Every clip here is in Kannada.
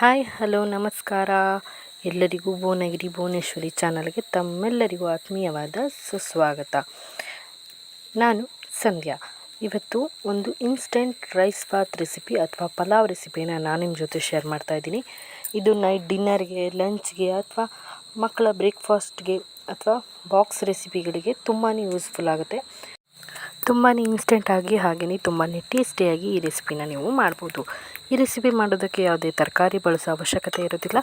ಹಾಯ್ ಹಲೋ ನಮಸ್ಕಾರ. ಎಲ್ಲರಿಗೂ ಭುವನಗಿರಿ ಭುವನೇಶ್ವರಿ ಚಾನಲ್ಗೆ ತಮ್ಮೆಲ್ಲರಿಗೂ ಆತ್ಮೀಯವಾದ ಸುಸ್ವಾಗತ. ನಾನು ಸಂಧ್ಯಾ. ಇವತ್ತು ಒಂದು ಇನ್ಸ್ಟೆಂಟ್ ರೈಸ್ ಬಾತ್ ರೆಸಿಪಿ ಅಥವಾ ಪಲಾವ್ ರೆಸಿಪಿನ ನಾನು ನಿಮ್ಮ ಜೊತೆ ಶೇರ್ ಮಾಡ್ತಾ ಇದ್ದೀನಿ. ಇದು ನೈಟ್ ಡಿನ್ನರ್ಗೆ ಲಂಚ್ಗೆ ಅಥವಾ ಮಕ್ಕಳ ಬ್ರೇಕ್ಫಾಸ್ಟ್ಗೆ ಅಥವಾ ಬಾಕ್ಸ್ ರೆಸಿಪಿಗಳಿಗೆ ತುಂಬಾ ಯೂಸ್ಫುಲ್ ಆಗುತ್ತೆ. ತುಂಬಾ ಇನ್ಸ್ಟೆಂಟಾಗಿ ಹಾಗೆಯೇ ತುಂಬಾ ಟೇಸ್ಟಿಯಾಗಿ ಈ ರೆಸಿಪಿನ ನೀವು ಮಾಡ್ಬೋದು. ಈ ರೆಸಿಪಿ ಮಾಡೋದಕ್ಕೆ ಯಾವುದೇ ತರಕಾರಿ ಬಳಸೋ ಅವಶ್ಯಕತೆ ಇರೋದಿಲ್ಲ.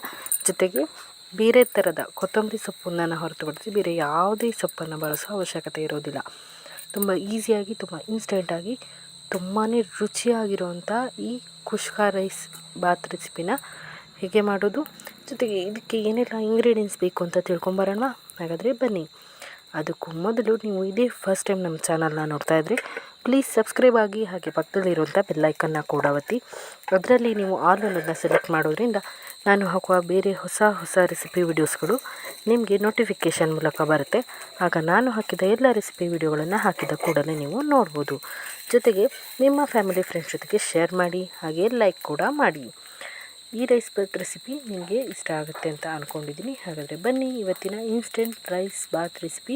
ಜೊತೆಗೆ ಬೇರೆ ಥರದ ಕೊತ್ತಂಬರಿ ಸೊಪ್ಪನ್ನು ಹೊರತುಪಡಿಸಿ ಬೇರೆ ಯಾವುದೇ ಸೊಪ್ಪನ್ನು ಬಳಸೋ ಅವಶ್ಯಕತೆ ಇರೋದಿಲ್ಲ. ತುಂಬ ಈಸಿಯಾಗಿ ತುಂಬ ಇನ್ಸ್ಟೆಂಟಾಗಿ ತುಂಬಾ ರುಚಿಯಾಗಿರುವಂಥ ಈ ಖುಷ್ಕಾ ರೈಸ್ ಬಾತ್ ರೆಸಿಪಿನ ಹೇಗೆ ಮಾಡೋದು. ಜೊತೆಗೆ ಇದಕ್ಕೆ ಏನೆಲ್ಲ ಇಂಗ್ರೀಡಿಯೆಂಟ್ಸ್ ಬೇಕು ಅಂತ ತಿಳ್ಕೊಂಬರೋಣ ಹಾಗಾದರೆ ಬನ್ನಿ. ಅದಕ್ಕೂ ಮೊದಲು ನೀವು ಇದೇ ಫಸ್ಟ್ ಟೈಮ್ ನಮ್ಮ ಚಾನಲ್ನ ನೋಡ್ತಾ ಇದ್ದರೆ ಪ್ಲೀಸ್ ಸಬ್ಸ್ಕ್ರೈಬ್ ಆಗಿ ಹಾಗೆ ಪಕ್ಕದಲ್ಲಿರುವಂಥ ಬೆಲ್ಲೈಕನ್ನ ಕೂಡ ಒತ್ತಿ. ಅದರಲ್ಲಿ ನೀವು ಆಲ್ ಅನ್ನೋದನ್ನ ಸೆಲೆಕ್ಟ್ ಮಾಡೋದ್ರಿಂದ ನಾನು ಹಾಕುವ ಬೇರೆ ಹೊಸ ಹೊಸ ರೆಸಿಪಿ ವಿಡಿಯೋಸ್ಗಳು ನಿಮಗೆ ನೋಟಿಫಿಕೇಷನ್ ಮೂಲಕ ಬರುತ್ತೆ. ಆಗ ನಾನು ಹಾಕಿದ ಎಲ್ಲ ರೆಸಿಪಿ ವಿಡಿಯೋಗಳನ್ನು ಹಾಕಿದ ಕೂಡಲೇ ನೀವು ನೋಡ್ಬೋದು. ಜೊತೆಗೆ ನಿಮ್ಮ ಫ್ಯಾಮಿಲಿ ಫ್ರೆಂಡ್ಸ್ ಜೊತೆಗೆ ಶೇರ್ ಮಾಡಿ, ಹಾಗೆ ಲೈಕ್ ಕೂಡ ಮಾಡಿ. ಈ ರೈಸ್ ಬಾತ್ ರೆಸಿಪಿ ನಿಮಗೆ ಇಷ್ಟ ಆಗುತ್ತೆ ಅಂತ ಅಂದ್ಕೊಂಡಿದ್ದೀನಿ ಹಾಗಾದರೆ ಬನ್ನಿ ಇವತ್ತಿನ ಇನ್ಸ್ಟೆಂಟ್ ರೈಸ್ ಬಾತ್ ರೆಸಿಪಿ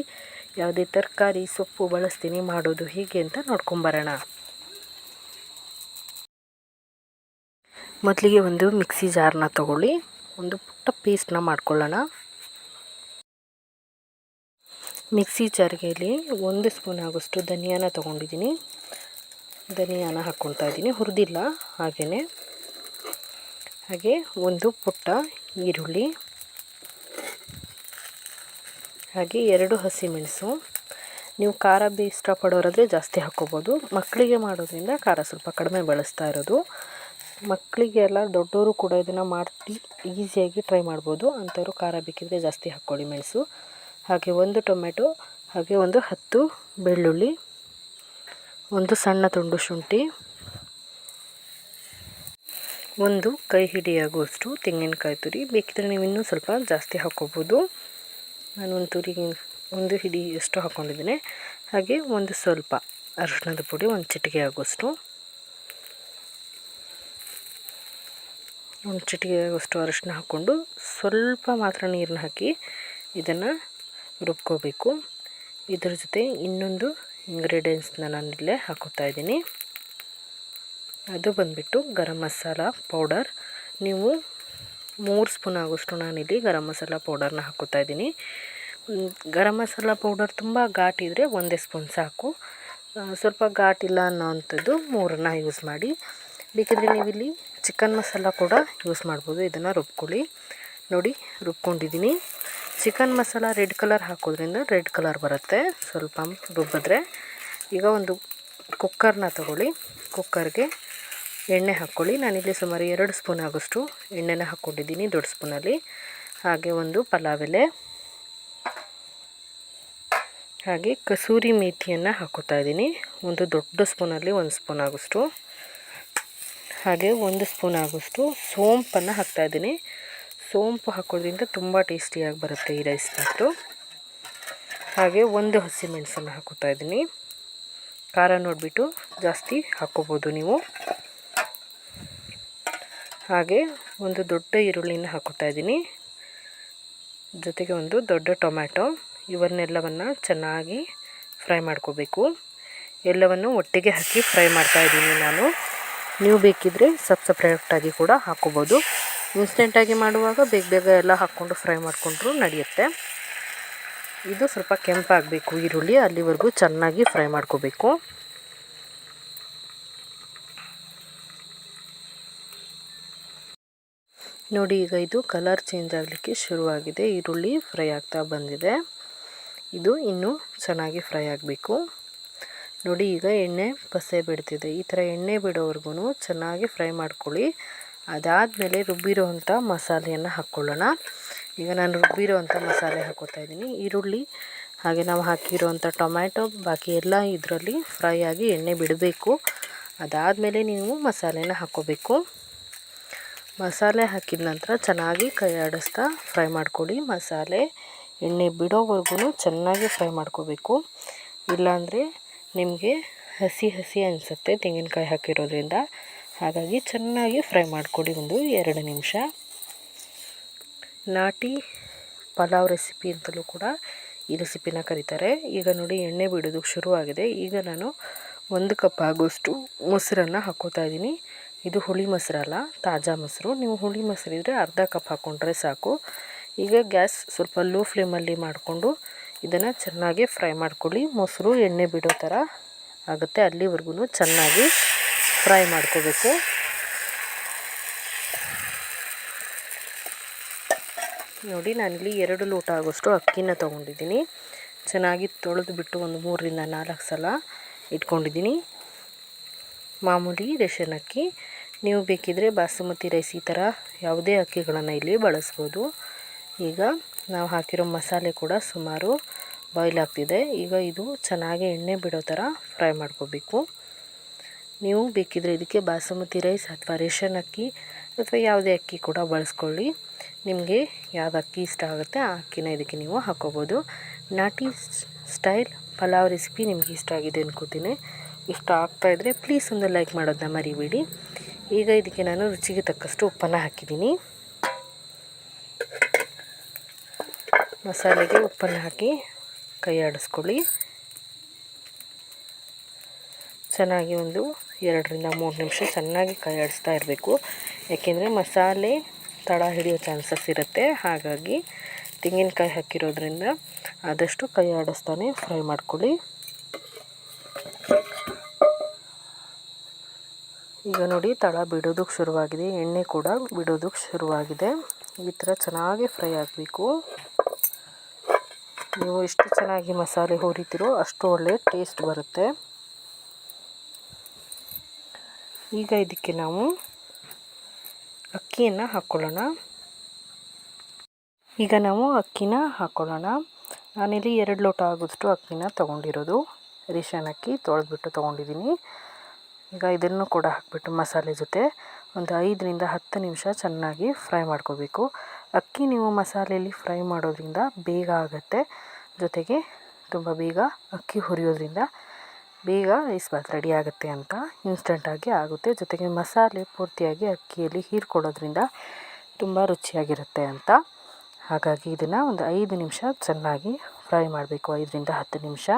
ಯಾವುದೇ ತರಕಾರಿ ಸೊಪ್ಪು ಬಳಸ್ತೀನಿ, ಮಾಡೋದು ಹೀಗೆ ಅಂತ ನೋಡ್ಕೊಂಬರೋಣ. ಮೊದಲಿಗೆ ಒಂದು ಮಿಕ್ಸಿ ಜಾರ್ನ ತಗೊಳ್ಳಿ, ಒಂದು ಪುಟ್ಟ ಪೇಸ್ಟ್ನ ಮಾಡ್ಕೊಳ್ಳೋಣ. ಮಿಕ್ಸಿ ಜಾರ್ಗೆಯಲ್ಲಿ ಒಂದು ಸ್ಪೂನ್ ಆಗೋಷ್ಟು ಧನಿಯಾನ ತೊಗೊಂಡಿದ್ದೀನಿ. ಧನಿಯಾನ ಹಾಕ್ಕೊಳ್ತಾ ಇದ್ದೀನಿ, ಹುರಿದಿಲ್ಲ ಹಾಗೆಯೇ ಹಾಗೆ ಒಂದು ಪುಟ್ಟ ಈರುಳ್ಳಿ ಹಾಗೆ ಎರಡು ಹಸಿಮೆಣಸು ನೀವು ಖಾರ ಬಿ ಇಷ್ಟಪಡೋರಾದರೆ ಜಾಸ್ತಿ ಹಾಕ್ಕೋಬೋದು. ಮಕ್ಕಳಿಗೆ ಮಾಡೋದ್ರಿಂದ ಖಾರ ಸ್ವಲ್ಪ ಕಡಿಮೆ ಬಳಸ್ತಾ ಇರೋದು. ಮಕ್ಕಳಿಗೆ ಎಲ್ಲ ದೊಡ್ಡವರು ಕೂಡ ಇದನ್ನು ಮಾಡಿ ಈಸಿಯಾಗಿ ಟ್ರೈ ಮಾಡ್ಬೋದು. ಅಂಥವ್ರು ಖಾರ ಬೇಕಿದ್ರೆ ಜಾಸ್ತಿ ಹಾಕ್ಕೊಳ್ಳಿ ಮೆಣಸು. ಹಾಗೆ ಒಂದು ಟೊಮೆಟೊ ಹಾಗೆ ಒಂದು ಹತ್ತು ಬೆಳ್ಳುಳ್ಳಿ, ಒಂದು ಸಣ್ಣ ತುಂಡು ಶುಂಠಿ, ಒಂದು ಕೈ ಹಿಡಿಯಾಗುವಷ್ಟು ತೆಂಗಿನಕಾಯಿ ತುರಿ. ಬೇಕಿದ್ರೆ ನೀವು ಇನ್ನೂ ಸ್ವಲ್ಪ ಜಾಸ್ತಿ ಹಾಕ್ಕೋಬೋದು. ನಾನು ಒಂದು ತುರಿ ಒಂದು ಹಿಡಿ ಎಷ್ಟು ಹಾಕ್ಕೊಂಡಿದ್ದೀನಿ. ಹಾಗೆ ಒಂದು ಸ್ವಲ್ಪ ಅರಿಶಿಣದ ಪುಡಿ, ಒಂದು ಚಿಟಿಕೆ ಆಗೋಷ್ಟು. ಒಂದು ಚಿಟಿಕೆ ಆಗೋಷ್ಟು ಅರಿಶಿನ ಹಾಕ್ಕೊಂಡು ಸ್ವಲ್ಪ ಮಾತ್ರ ನೀರನ್ನ ಹಾಕಿ ಇದನ್ನು ರುಬ್ಕೋಬೇಕು. ಇದರ ಜೊತೆ ಇನ್ನೊಂದು ಇಂಗ್ರೀಡಿಯೆಂಟ್ಸ್ನ ಇಲ್ಲೇ ಹಾಕೋತಾ ಇದ್ದೀನಿ. ಅದು ಬಂದುಬಿಟ್ಟು ಗರಂ ಮಸಾಲ ಪೌಡರ್ ನೀವು ಮೂರು ಸ್ಪೂನ್ ಆಗೋಷ್ಟು ನಾನಿಲ್ಲಿ ಗರಂ ಮಸಾಲ ಪೌಡರ್ನ ಹಾಕೋತಾ ಇದ್ದೀನಿ. ಗರಂ ಮಸಾಲ ಪೌಡರ್ ತುಂಬ ಘಾಟಿದ್ರೆ ಒಂದೇ ಸ್ಪೂನ್ ಸಾಕು. ಸ್ವಲ್ಪ ಘಾಟಿಲ್ಲ ಅನ್ನೋವಂಥದ್ದು ಮೂರನ್ನ ಯೂಸ್ ಮಾಡಿ. ಬೇಕಿದ್ರೆ ನೀವಿಲ್ಲಿ ಚಿಕನ್ ಮಸಾಲ ಕೂಡ ಯೂಸ್ ಮಾಡ್ಬೋದು. ಇದನ್ನು ರುಬ್ಕೊಳ್ಳಿ. ನೋಡಿ, ರುಬ್ಕೊಂಡಿದ್ದೀನಿ. ಚಿಕನ್ ಮಸಾಲ ರೆಡ್ ಕಲರ್ ಹಾಕೋದ್ರಿಂದ ರೆಡ್ ಕಲರ್ ಬರುತ್ತೆ. ಸ್ವಲ್ಪ ರುಬ್ಬಿದ್ರೆ ಈಗ ಒಂದು ಕುಕ್ಕರ್ನ ತಗೊಳ್ಳಿ. ಕುಕ್ಕರ್ಗೆ ಎಣ್ಣೆ ಹಾಕ್ಕೊಳ್ಳಿ. ನಾನಿಲ್ಲಿ ಸುಮಾರು ಎರಡು ಸ್ಪೂನ್ ಆಗೋಷ್ಟು ಎಣ್ಣೆನ ಹಾಕ್ಕೊಂಡಿದ್ದೀನಿ ದೊಡ್ಡ ಸ್ಪೂನಲ್ಲಿ. ಹಾಗೆ ಒಂದು ಪಲಾವ್ ಎಲೆ ಹಾಗೆ ಕಸೂರಿ ಮೇಥಿಯನ್ನು ಹಾಕೋತಾ ಇದ್ದೀನಿ. ಒಂದು ದೊಡ್ಡ ಸ್ಪೂನಲ್ಲಿ ಒಂದು ಸ್ಪೂನ್ ಆಗೋಷ್ಟು. ಹಾಗೆ ಒಂದು ಸ್ಪೂನ್ ಆಗೋಷ್ಟು ಸೋಂಪನ್ನು ಹಾಕ್ತಾಯಿದ್ದೀನಿ ಸೋಂಪು ಹಾಕೋದ್ರಿಂದ ತುಂಬ ಟೇಸ್ಟಿಯಾಗಿ ಬರುತ್ತೆ ಈ ರೈಸ್ ಬಾತು ಹಾಗೆ ಒಂದು ಹಸಿಮೆಣಸನ್ನು ಹಾಕೋತಾ ಇದ್ದೀನಿ. ಖಾರ ನೋಡಿಬಿಟ್ಟು ಜಾಸ್ತಿ ಹಾಕ್ಕೋಬೋದು ನೀವು. ಹಾಗೆ ಒಂದು ದೊಡ್ಡ ಈರುಳ್ಳಿನ ಹಾಕೋತಾ ಇದ್ದೀನಿ. ಜೊತೆಗೆ ಒಂದು ದೊಡ್ಡ ಟೊಮ್ಯಾಟೊ, ಇವನ್ನೆಲ್ಲವನ್ನು ಚೆನ್ನಾಗಿ ಫ್ರೈ ಮಾಡ್ಕೋಬೇಕು. ಎಲ್ಲವನ್ನು ಒಟ್ಟಿಗೆ ಹಾಕಿ ಫ್ರೈ ಮಾಡ್ತಾ ಇದ್ದೀನಿ ನಾನು. ನೀವು ಬೇಕಿದ್ದರೆ ಸಬ್ ಸಪ್ರೇಟಾಗಿ ಕೂಡ ಹಾಕೋಬೋದು. ಇನ್ಸ್ಟೆಂಟಾಗಿ ಮಾಡುವಾಗ ಬೇಗ ಬೇಗ ಎಲ್ಲ ಹಾಕ್ಕೊಂಡು ಫ್ರೈ ಮಾಡಿಕೊಂಡ್ರು ನಡೆಯುತ್ತೆ. ಇದು ಸ್ವಲ್ಪ ಕೆಂಪಾಗಬೇಕು ಈರುಳ್ಳಿ, ಅಲ್ಲಿವರೆಗೂ ಚೆನ್ನಾಗಿ ಫ್ರೈ ಮಾಡ್ಕೋಬೇಕು. ನೋಡಿ, ಈಗ ಇದು ಕಲರ್ ಚೇಂಜ್ ಆಗಲಿಕ್ಕೆ ಶುರುವಾಗಿದೆ. ಈರುಳ್ಳಿ ಫ್ರೈ ಆಗ್ತಾ ಬಂದಿದೆ. ಇದು ಇನ್ನೂ ಚೆನ್ನಾಗಿ ಫ್ರೈ ಆಗಬೇಕು. ನೋಡಿ, ಈಗ ಎಣ್ಣೆ ಪಸೆ ಬಿಡ್ತಿದೆ. ಈ ಥರ ಎಣ್ಣೆ ಬಿಡೋವರೆಗೂ ಚೆನ್ನಾಗಿ ಫ್ರೈ ಮಾಡ್ಕೊಳ್ಳಿ. ಅದಾದಮೇಲೆ ರುಬ್ಬಿರೋವಂಥ ಮಸಾಲೆಯನ್ನು ಹಾಕ್ಕೊಳ್ಳೋಣ. ಈಗ ನಾನು ರುಬ್ಬಿರೋವಂಥ ಮಸಾಲೆ ಹಾಕೋತಾ ಇದ್ದೀನಿ. ಈರುಳ್ಳಿ, ಹಾಗೆ ನಾವು ಹಾಕಿರೋವಂಥ ಟೊಮ್ಯಾಟೊ, ಬಾಕಿ ಎಲ್ಲ ಇದರಲ್ಲಿ ಫ್ರೈ ಆಗಿ ಎಣ್ಣೆ ಬಿಡಬೇಕು. ಅದಾದಮೇಲೆ ನೀವು ಮಸಾಲೆನ ಹಾಕ್ಕೋಬೇಕು ಮಸಾಲೆ ಹಾಕಿದ ನಂತರ ಚೆನ್ನಾಗಿ ಕೈ ಆಡಿಸ್ತಾ ಫ್ರೈ ಮಾಡ್ಕೊಳ್ಳಿ. ಮಸಾಲೆ, ಎಣ್ಣೆ ಬಿಡೋವರೆಗೂ ಚೆನ್ನಾಗಿ ಫ್ರೈ ಮಾಡ್ಕೋಬೇಕು. ಇಲ್ಲಾಂದರೆ ನಿಮಗೆ ಹಸಿ ಹಸಿ ಅನಿಸುತ್ತೆ ತೆಂಗಿನಕಾಯಿ ಹಾಕಿರೋದ್ರಿಂದ. ಹಾಗಾಗಿ ಚೆನ್ನಾಗಿ ಫ್ರೈ ಮಾಡಿಕೊಡಿ ಒಂದು ಎರಡು ನಿಮಿಷ. ನಾಟಿ ಪಲಾವ್ ರೆಸಿಪಿ ಅಂತಲೂ ಕೂಡ ಈ ರೆಸಿಪಿನ ಕರೀತಾರೆ. ಈಗ ನೋಡಿ ಎಣ್ಣೆ ಬಿಡೋದಕ್ಕೆ ಶುರುವಾಗಿದೆ. ಈಗ ನಾನು ಒಂದು ಕಪ್ ಆಗೋಷ್ಟು ಮೊಸರನ್ನು ಹಾಕ್ಕೋತಾ ಇದ್ದೀನಿ. ಇದು ಹುಳಿ ಮೊಸರಲ್ಲ ತಾಜಾ ಮೊಸರು. ನೀವು ಹುಳಿ ಮೊಸರು ಇದ್ದರೆ ಅರ್ಧ ಕಪ್ ಹಾಕ್ಕೊಂಡ್ರೆ ಸಾಕು. ಈಗ ಗ್ಯಾಸ್ ಸ್ವಲ್ಪ ಲೋ ಫ್ಲೇಮಲ್ಲಿ ಮಾಡಿಕೊಂಡು ಇದನ್ನು ಚೆನ್ನಾಗಿ ಫ್ರೈ ಮಾಡ್ಕೊಳ್ಳಿ. ಮೊಸರು ಎಣ್ಣೆ ಬಿಡೋ ಥರ ಆಗುತ್ತೆ. ಅಲ್ಲಿವರೆಗೂ ಚೆನ್ನಾಗಿ ಫ್ರೈ ಮಾಡ್ಕೋಬೇಕು. ನೋಡಿ, ನಾನಿಲ್ಲಿ ಎರಡು ಲೋಟ ಆಗೋಷ್ಟು ಅಕ್ಕಿನ ತೊಗೊಂಡಿದ್ದೀನಿ. ಚೆನ್ನಾಗಿ ತೊಳೆದು ಬಿಟ್ಟು ಒಂದು ಮೂರರಿಂದ ನಾಲ್ಕು ಸಲ ಇಟ್ಕೊಂಡಿದ್ದೀನಿ. ಮಾಮೂಲಿ ರೇಷನ್ ಅಕ್ಕಿ. ನೀವು ಬೇಕಿದ್ದರೆ ಬಾಸುಮತಿ ರೈಸ್ ಈ ಥರ ಯಾವುದೇ ಅಕ್ಕಿಗಳನ್ನು ಇಲ್ಲಿ ಬಳಸ್ಬೋದು. ಈಗ ನಾವು ಹಾಕಿರೋ ಮಸಾಲೆ ಕೂಡ ಸುಮಾರು ಬಾಯ್ಲ್ ಆಗ್ತಿದೆ. ಈಗ ಇದು ಚೆನ್ನಾಗಿ ಎಣ್ಣೆ ಬಿಡೋ ಥರ ಫ್ರೈ ಮಾಡ್ಕೋಬೇಕು. ನೀವು ಬೇಕಿದ್ದರೆ ಇದಕ್ಕೆ ಬಾಸುಮತಿ ರೈಸ್ ಅಥವಾ ರೇಷನ್ ಅಕ್ಕಿ ಅಥವಾ ಯಾವುದೇ ಅಕ್ಕಿ ಕೂಡ ಬಳಸ್ಕೊಳ್ಳಿ. ನಿಮಗೆ ಯಾವ ಅಕ್ಕಿ ಇಷ್ಟ ಆಗುತ್ತೆ ಆ ಅಕ್ಕಿನ ಇದಕ್ಕೆ ನೀವು ಹಾಕ್ಕೋಬೋದು ನಾಟಿ ಸ್ಟೈಲ್ ಪಲಾವ್ ರೆಸಿಪಿ ನಿಮಗೆ ಇಷ್ಟ ಆಗಿದೆ ಅನ್ಕೋತೀನಿ. ಇಷ್ಟ ಆಗ್ತಾಯಿದ್ರೆ ಪ್ಲೀಸ್ ಒಂದು ಲೈಕ್ ಮಾಡೋದನ್ನ ಮರಿಬೇಡಿ. ಈಗ ಇದಕ್ಕೆ ನಾನು ರುಚಿಗೆ ತಕ್ಕಷ್ಟು ಉಪ್ಪನ್ನು ಹಾಕಿದ್ದೀನಿ. ಮಸಾಲೆಗೆ ಉಪ್ಪನ್ನು ಹಾಕಿ ಕೈ ಆಡಿಸ್ಕೊಳ್ಳಿ. ಚೆನ್ನಾಗಿ ಒಂದು ಎರಡರಿಂದ ಮೂರು ನಿಮಿಷ ಚೆನ್ನಾಗಿ ಕೈ ಆಡಿಸ್ತಾ ಇರಬೇಕು. ಯಾಕೆಂದರೆ ಮಸಾಲೆ ತಳ ಹಿಡಿಯೋ ಚಾನ್ಸಸ್ ಇರುತ್ತೆ. ಹಾಗಾಗಿ ತೆಂಗಿನಕಾಯಿ ಹಾಕಿರೋದ್ರಿಂದ ಆದಷ್ಟು ಕೈ ಆಡಿಸ್ತಾನೆ ಫ್ರೈ ಮಾಡ್ಕೊಳ್ಳಿ. ಈಗ ನೋಡಿ ತಳ ಬಿಡೋದಕ್ಕೆ ಶುರುವಾಗಿದೆ, ಎಣ್ಣೆ ಕೂಡ ಬಿಡೋದಕ್ಕೆ ಶುರುವಾಗಿದೆ. ಈ ಥರ ಚೆನ್ನಾಗಿ ಫ್ರೈ ಆಗಬೇಕು. ನೀವು ಎಷ್ಟು ಚೆನ್ನಾಗಿ ಮಸಾಲೆ ಹುರಿತೀರೋ ಅಷ್ಟು ಒಳ್ಳೆ ಟೇಸ್ಟ್ ಬರುತ್ತೆ. ಈಗ ಇದಕ್ಕೆ ನಾವು ಅಕ್ಕಿಯನ್ನು ಹಾಕ್ಕೊಳ್ಳೋಣ ಈಗ ನಾವು ಅಕ್ಕಿನ ಹಾಕ್ಕೊಳ್ಳೋಣ ನಾನಿಲ್ಲಿ ಎರಡು ಲೋಟ ಆಗೋಷ್ಟು ಅಕ್ಕಿನ ತೊಗೊಂಡಿರೋದು. ರೇಷನ್ ಅಕ್ಕಿ ತೊಳೆದ್ಬಿಟ್ಟು ತೊಗೊಂಡಿದ್ದೀನಿ. ಈಗ ಇದನ್ನು ಕೂಡ ಹಾಕ್ಬಿಟ್ಟು ಮಸಾಲೆ ಜೊತೆ ಒಂದು ಐದರಿಂದ ಹತ್ತು ನಿಮಿಷ ಚೆನ್ನಾಗಿ ಫ್ರೈ ಮಾಡ್ಕೋಬೇಕು. ಅಕ್ಕಿ ನೀವು ಮಸಾಲೆಯಲ್ಲಿ ಫ್ರೈ ಮಾಡೋದ್ರಿಂದ ಬೇಗ ಆಗುತ್ತೆ. ಜೊತೆಗೆ ತುಂಬ ಬೇಗ ಅಕ್ಕಿ ಹುರಿಯೋದ್ರಿಂದ ಬೇಗ ರೈಸ್ ಬಾತ್ ರೆಡಿ ಆಗುತ್ತೆ ಅಂತ ಇನ್ಸ್ಟೆಂಟಾಗಿ ಆಗುತ್ತೆ. ಜೊತೆಗೆ ಮಸಾಲೆ ಪೂರ್ತಿಯಾಗಿ ಅಕ್ಕಿಯಲ್ಲಿ ಹೀರ್ಕೊಳ್ಳೋದ್ರಿಂದ ತುಂಬ ರುಚಿಯಾಗಿರುತ್ತೆ ಅಂತ. ಹಾಗಾಗಿ ಇದನ್ನು ಒಂದು ಐದು ನಿಮಿಷ ಚೆನ್ನಾಗಿ ಫ್ರೈ ಮಾಡಬೇಕು. ಐದರಿಂದ ಹತ್ತು ನಿಮಿಷ.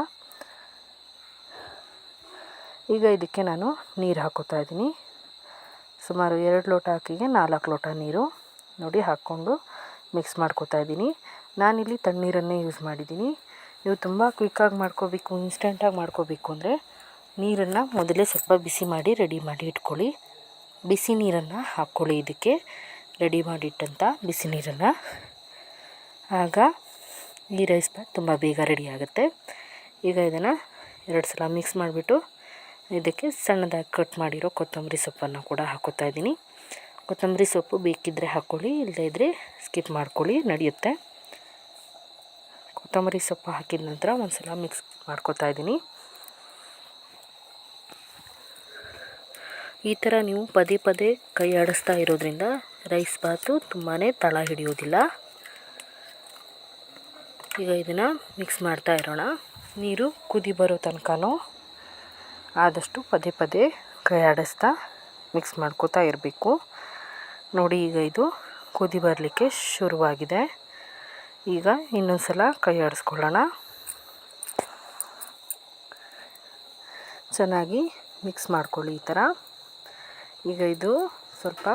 ಈಗ ಇದಕ್ಕೆ ನಾನು ನೀರು ಹಾಕೋತಾ ಇದ್ದೀನಿ. ಸುಮಾರು ಎರಡು ಲೋಟ ಅಕ್ಕಿಗೆ ನಾಲ್ಕು ಲೋಟ ನೀರು ನೋಡಿ ಹಾಕ್ಕೊಂಡು ಮಿಕ್ಸ್ ಮಾಡ್ಕೋತಾ ಇದ್ದೀನಿ. ನಾನಿಲ್ಲಿ ತಣ್ಣೀರನ್ನೇ ಯೂಸ್ ಮಾಡಿದ್ದೀನಿ. ನೀವು ತುಂಬ ಕ್ವಿಕ್ಕಾಗಿ ಮಾಡ್ಕೋಬೇಕು ಇನ್ಸ್ಟೆಂಟಾಗಿ ಮಾಡ್ಕೋಬೇಕು ಅಂದರೆ ನೀರನ್ನು ಮೊದಲೇ ಸ್ವಲ್ಪ ಬಿಸಿ ಮಾಡಿ ರೆಡಿ ಮಾಡಿ ಇಟ್ಕೊಳ್ಳಿ. ಬಿಸಿ ನೀರನ್ನು ಹಾಕ್ಕೊಳ್ಳಿ ಇದಕ್ಕೆ. ರೆಡಿ ಮಾಡಿಟ್ಟಂಥ ಬಿಸಿ ನೀರನ್ನು. ಆಗ ಈ ರೈಸ್ ಬಾತ್ ತುಂಬ ಬೇಗ ರೆಡಿ ಆಗುತ್ತೆ. ಈಗ ಇದನ್ನು ಎರಡು ಸಲ ಮಿಕ್ಸ್ ಮಾಡಿಬಿಟ್ಟು ಇದಕ್ಕೆ ಸಣ್ಣದಾಗಿ ಕಟ್ ಮಾಡಿರೋ ಕೊತ್ತಂಬರಿ ಸೊಪ್ಪನ್ನು ಕೂಡ ಹಾಕೋತಾ ಇದ್ದೀನಿ. ಕೊತ್ತಂಬರಿ ಸೊಪ್ಪು ಬೇಕಿದ್ದರೆ ಹಾಕ್ಕೊಳ್ಳಿ ಇಲ್ಲದೇ ಇದ್ದರೆ ಸ್ಕಿಪ್ ಮಾಡ್ಕೊಳ್ಳಿ, ನಡೆಯುತ್ತೆ. ಕೊತ್ತಂಬರಿ ಸೊಪ್ಪು ಹಾಕಿದ ನಂತರ ಒಂದು ಸಲ ಮಿಕ್ಸ್ ಮಾಡ್ಕೊತಾ ಇದ್ದೀನಿ. ಈ ಥರ ನೀವು ಪದೇ ಪದೇ ಕೈ ಆಡಿಸ್ತಾ ಇರೋದ್ರಿಂದ ರೈಸ್ ಬಾತು ತುಂಬಾ ತಳ ಹಿಡಿಯೋದಿಲ್ಲ. ಈಗ ಇದನ್ನು ಮಿಕ್ಸ್ ಮಾಡ್ತಾ ಇರೋಣ. ನೀರು ಕುದಿ ಬರೋ ತನಕನೂ ಆದಷ್ಟು ಪದೇ ಪದೇ ಕೈ ಆಡಿಸ್ತಾ ಮಿಕ್ಸ್ ಮಾಡ್ಕೋತಾ ಇರಬೇಕು. ನೋಡಿ ಈಗ ಇದು ಕುದಿ ಬರಲಿಕ್ಕೆ ಶುರುವಾಗಿದೆ. ಈಗ ಇನ್ನೊಂದು ಸಲ ಕೈ ಆಡಿಸ್ಕೊಳ್ಳೋಣ ಚೆನ್ನಾಗಿ ಮಿಕ್ಸ್ ಮಾಡ್ಕೊಳ್ಳಿ ಈ ಥರ. ಈಗ ಇದು ಸ್ವಲ್ಪ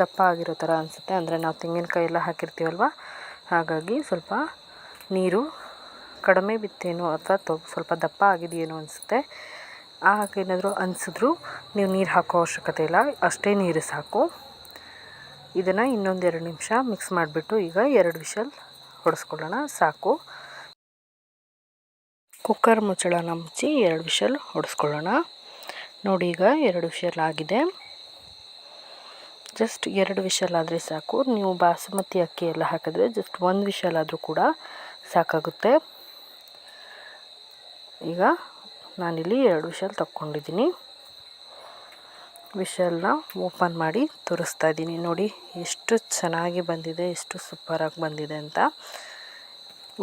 ದಪ್ಪ ಆಗಿರೋ ಥರ ಅನಿಸುತ್ತೆ. ಅಂದರೆ ನಾವು ತೆಂಗಿನಕಾಯಿ ಎಲ್ಲ ಹಾಕಿರ್ತೀವಲ್ವ? ಹಾಗಾಗಿ ಸ್ವಲ್ಪ ನೀರು ಕಡಿಮೆ ಬಿತ್ತೇನೋ ಅಥವಾ ಸ್ವಲ್ಪ ದಪ್ಪ ಆಗಿದೆಯೇನೋ ಅನಿಸುತ್ತೆ. ಹಾಗೇನಾದರೂ ಅನಿಸಿದ್ರು ನೀವು ನೀರು ಹಾಕೋ ಅವಶ್ಯಕತೆ ಇಲ್ಲ. ಅಷ್ಟೇ ನೀರು ಸಾಕು. ಇದನ್ನು ಇನ್ನೊಂದೆರಡು ನಿಮಿಷ ಮಿಕ್ಸ್ ಮಾಡಿಬಿಟ್ಟು ಈಗ ಎರಡು ವಿಷಲ್ ಹೊಡೆಸ್ಕೊಳ್ಳೋಣ. ಸಾಕು. ಕುಕ್ಕರ್ ಮುಚ್ಚಳನ ಮುಚ್ಚಿ ಎರಡು ವಿಷಲ್ ಹೊಡೆಸ್ಕೊಳ್ಳೋಣ. ನೋಡಿ ಈಗ ಎರಡು ವಿಷಲ್ ಆಗಿದೆ. ಜಸ್ಟ್ ಎರಡು ವಿಷಲ್ ಆದರೆ ಸಾಕು. ನೀವು ಬಾಸುಮತಿ ಅಕ್ಕಿ ಎಲ್ಲ ಹಾಕಿದ್ರೆ ಜಸ್ಟ್ ಒಂದು ವಿಷಲ್ ಆದರೂ ಕೂಡ ಸಾಕಾಗುತ್ತೆ. ಈಗ ನಾನಿಲ್ಲಿ ಎರಡು ವಿಷಲ್ ತಕ್ಕೊಂಡಿದ್ದೀನಿ. ವಿಷಲ್ನ ಓಪನ್ ಮಾಡಿ ತೋರಿಸ್ತಾ ಇದ್ದೀನಿ. ನೋಡಿ, ಎಷ್ಟು ಚೆನ್ನಾಗಿ ಬಂದಿದೆ, ಎಷ್ಟು ಸೂಪರಾಗಿ ಬಂದಿದೆ ಅಂತ.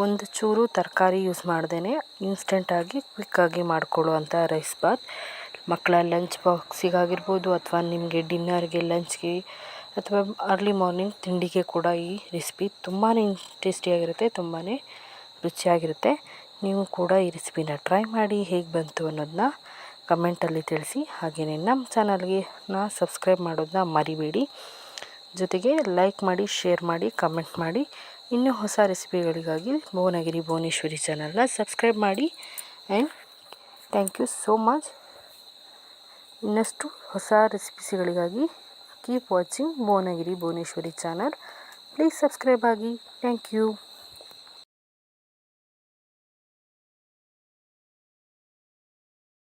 ಒಂದು ಚೂರು ತರಕಾರಿ ಯೂಸ್ ಮಾಡ್ದೇ ಇನ್ಸ್ಟೆಂಟಾಗಿ ಕ್ವಿಕ್ಕಾಗಿ ಮಾಡ್ಕೊಳ್ಳುವಂಥ ರೈಸ್ ಬಾತ್ ಮಕ್ಕಳ ಲಂಚ್ ಬಾಕ್ಸಿಗಾಗಿರ್ಬೋದು ಅಥವಾ ನಿಮಗೆ ಡಿನ್ನರ್ಗೆ ಲಂಚ್ಗೆ ಅಥವಾ ಅರ್ಲಿ ಮಾರ್ನಿಂಗ್ ತಿಂಡಿಗೆ ಕೂಡ ಈ ರೆಸಿಪಿ ತುಂಬಾ ಟೇಸ್ಟಿಯಾಗಿರುತ್ತೆ ತುಂಬಾ ರುಚಿಯಾಗಿರುತ್ತೆ. ನೀವು ಕೂಡ ಈ ರೆಸಿಪಿನ ಟ್ರೈ ಮಾಡಿ ಹೇಗೆ ಬಂತು ಅನ್ನೋದನ್ನ ಕಮೆಂಟಲ್ಲಿ ತಿಳಿಸಿ. ಹಾಗೆಯೇ ನಮ್ಮ ಚಾನಲ್ಗೆ ನಾ ಸಬ್ಸ್ಕ್ರೈಬ್ ಮಾಡೋದನ್ನ ಮರಿಬೇಡಿ. ಜೊತೆಗೆ ಲೈಕ್ ಮಾಡಿ, ಶೇರ್ ಮಾಡಿ, ಕಮೆಂಟ್ ಮಾಡಿ. ಇನ್ನೂ ಹೊಸ ರೆಸಿಪಿಗಳಿಗಾಗಿ ಭುವನಗಿರಿ ಭುವನೇಶ್ವರಿ ಚಾನಲ್ನ ಸಬ್ಸ್ಕ್ರೈಬ್ ಮಾಡಿ. And thank you so much. ಇನ್ನಷ್ಟು ಹೊಸ ರೆಸಿಪಿಸ್ಗಳಿಗಾಗಿ keep watching Bhuvanagiri Bhuvaneshwari channel. Please subscribe ಆಗಿ. Thank you.